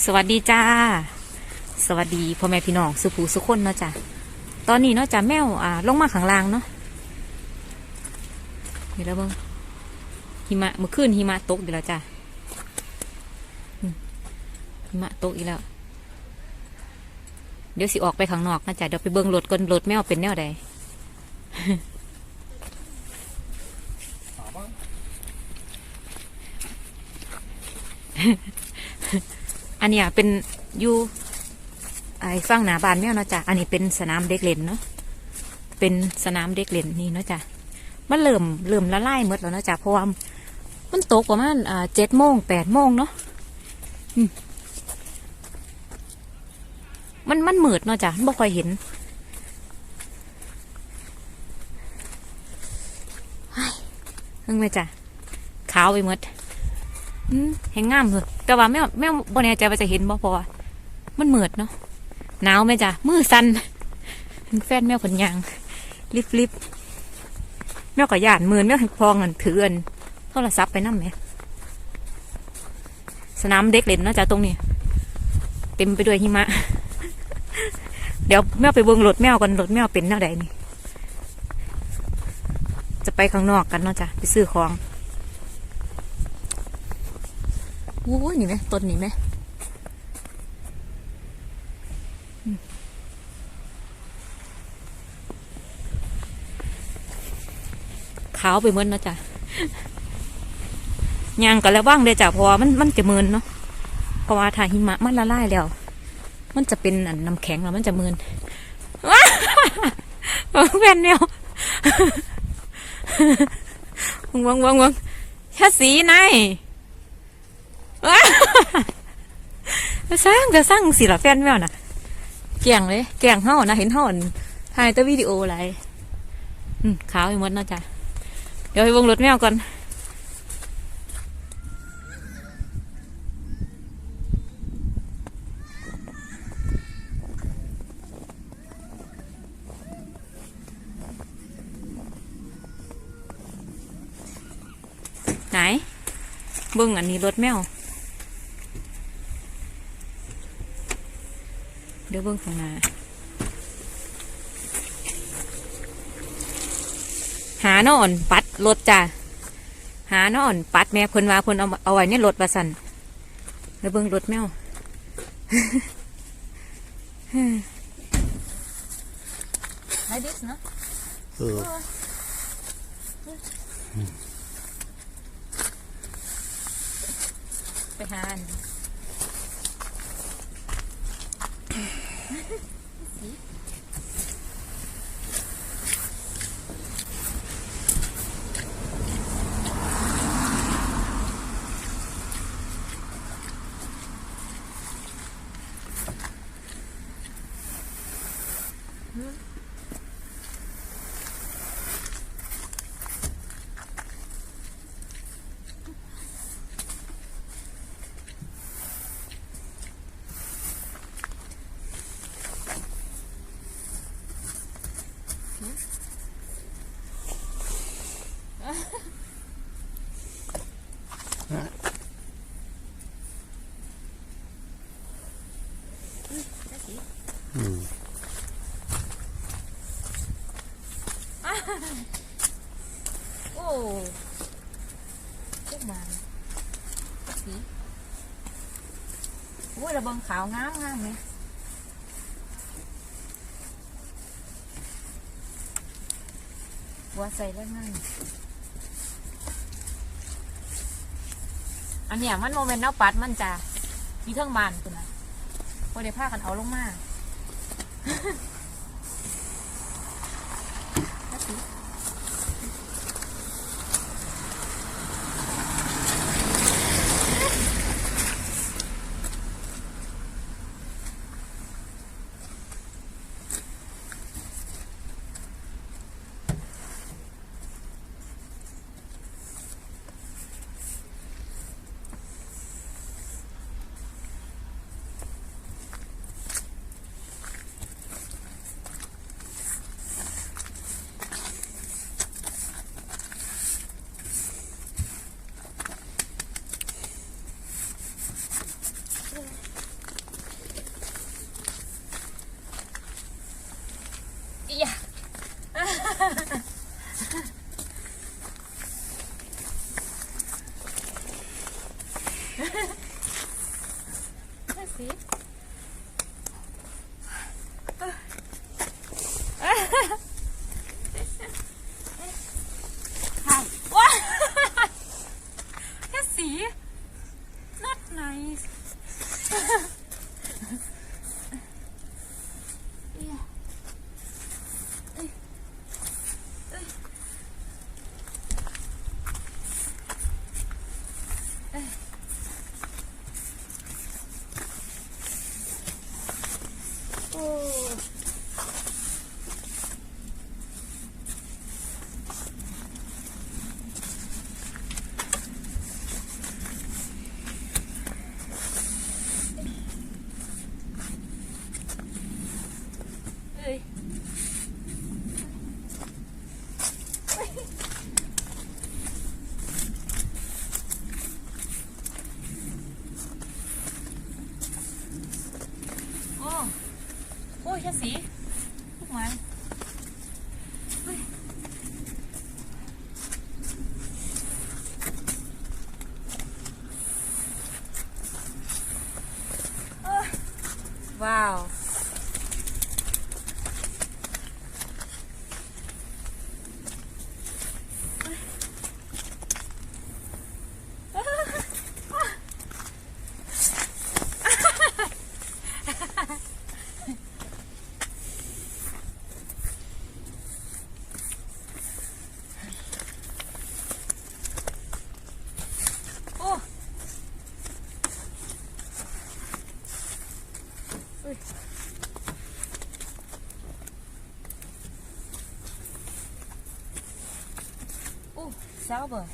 สวัสดีจ้า สวัสดีพ่อแม่พี่น้องสุภูสุคนเนาะจ้ะตอนนี้เนาะจ้ะแมวอ่าลงมาข้างล่างเนาะนี่แล้วเบ้งหิมะเมื่อคืนหิมะตกอีกแล้วจ้ะหิมะตกอีกแล้ว เดี๋ยวสิออกไปข้างนอกนะจ๊ะเดี๋ยวไปเบิ่งรถก่อนรถแมวเป็นแนวใด อันเนี้ยเป็นอยู่ไอ้ฟังหนาบานแมวเนาะจ้ะ อันนี้เป็นสนามเด็กเล่นเนาะ เป็นสนามเด็กเล่นนี่เนาะจ้ะ มันเริ่มเริ่มละลายหมดแล้วเนาะจ้ะ เพราะว่ามันตกประมาณอ่าเจ็ดโมงแปดโมงเนาะมันมันมืดเนาะจ้ะบ่ค่อยเห็นเฮ้ยเพิ่งไปจ้ะขาวไปหมด อืมเห็นงามเลยแต่ว่าแม่แม่บ่แน่ใจว่าจะเห็นบ่พราะว่ามันมืดเนาะหนาวไหมจ้ะมือสั่นแฟนแมวขนยางลิบลิบแมวก็ย่านมือแมวพองอันถืออันโทรศัพท์ไปนั่มไหมสนามเด็กเล่นนาะจ้ะตรงนี้ เต็มไปด้วยหิมะ เดี๋ยวแมวไปเบิ่งรถแมวกันรถแมวเป็นแนวใดนี่ จะไปข้างนอกกันเนาะจ้ะไปซื้อของ โอ้ยนี่ไหมต้นนี่ไหมขาวไปหมดเนาะจ้ะยางกันแล้วบ้างเลยจ้ะเพราะว่ามันมันจะเมืนเนาะเพราะว่าถ้าหิมะมันละลายแล้ว มันจะเป็นอันน้ำแข็งแล้วมันจะเมืนว้าแว่นแนววังวังวังวังชาสีนาย สร้างจะสร้างสิละแฟนแมวน่ะแกล้งเลย แกล้งเห่านะเห็นเห่าอั่นถ่ายแต่วิดีโออะไรอืมขาวไปหมดเนาะจ้ะเดี๋ยวไปวงรถแมวก่อนไหนเบิ้งอันนี้รถแมว เดี๋ยวเบิ่งข้างหน้าหาหนอนปัดรถจ้ะหาหนอนปัดแม่เพิ่นว่าเพิ่นเอาเอาไว้ในรถว่าสั่นเดี๋ยวเบิ่งรถแมวไอ้ดิสเนาะเออไปหาอัน โอ้พวกมันจักสิโอ้ยระเบิงขาวงามงามเลยบัวใส่แล้วง่าย อันเนี้ยมันโมเมนต์เนาปัดมันจะมีเครื่องบานคุณนะโอเด้ผ้ากันเอาลงมา สีลูกไม้เฮ้ยเอ้ยว้าว sauber.